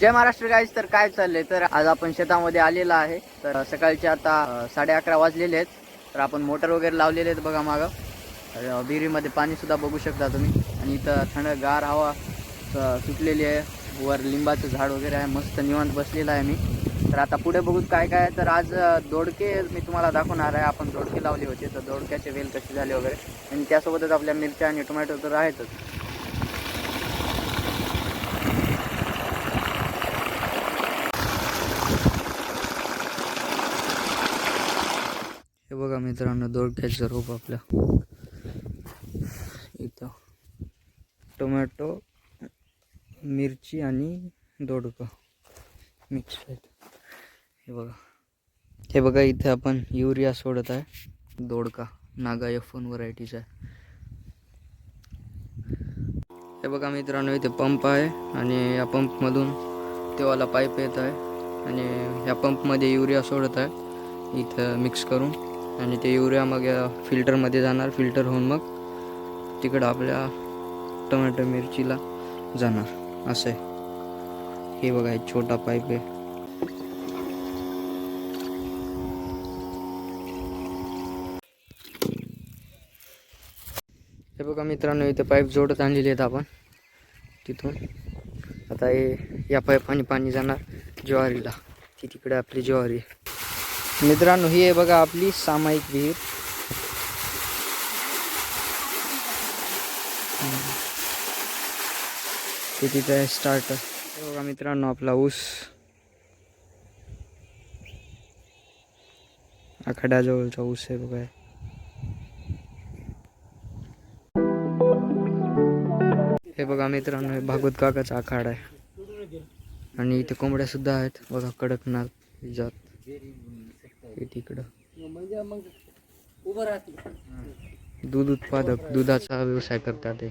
जय Maharashtra guys तर काय चाललंय? तर आज आपण शेतामध्ये आलेला आहे. तर सकाळचे आता साडे अकरा वाजलेले आहेत. तर आपण मोटर वगैरे लावलेले आहेत बघा मागं. विहिरीमध्ये पाणी सुद्धा बघू शकता तुम्ही. आणि इथं थंड गार हवा सुटलेली आहे. वर लिंबाचं झाड वगैरे आहे. मस्त निवांत बसलेलं आहे मी. तर आता पुढे बघू काय काय तर आज दोडके मी तुम्हाला दाखवणार आहे. आपण दोडके लावले होते. तर दोडक्याचे वेल कसे झाले वगैरे. आणि त्यासोबतच आपल्या मिरच्या आणि टोमॅटो तर आहेतच. बघा मित्रांनो दोडक्याचं रोप आपलं इथं टोमॅटो मिरची आणि दोडकं मिक्स आहेत. हे बघा. हे बघा इथे आपण युरिया सोडत आहे. दोडका नागा एफ वन व्हरायटीचा आहे. हे बघा मित्रांनो इथे पंप आहे आणि या पंपमधून तेवाला पाईप येत आहे. आणि या पंपमध्ये युरिया सोडत आहे. इथं मिक्स करून. आणि ते युरिया मग या फिल्टरमध्ये जाणार फिल्टर होऊन मग तिकडं आपल्या टोमॅटो मिरचीला जाणार. असं आहे. हे बघा एक छोटा पाईप आहे. हे बघा मित्रांनो इथे पाईप जोडत आणलेले आहेत आपण. तिथून. आता हे या पाईपाने पाणी जाणार ज्वारीला. ती तिकडे आपली ज्वारी आहे. मित्रांनो ही आहे बघा आपली सामायिक विहीर. ते तिथे आहे स्टार्ट हे बघा मित्रांनो आपला ऊस. आखाड्याजवळचा ऊस आहे बघा. हे. हे बघा मित्रांनो हे भागवत काकाचा आखाडा आहे. आणि इथे कोंबड्या सुद्धा आहेत. बघा कडकनाथ जात. तिकडं. दूध उत्पादक दुधाचा व्यवसाय करतात ते.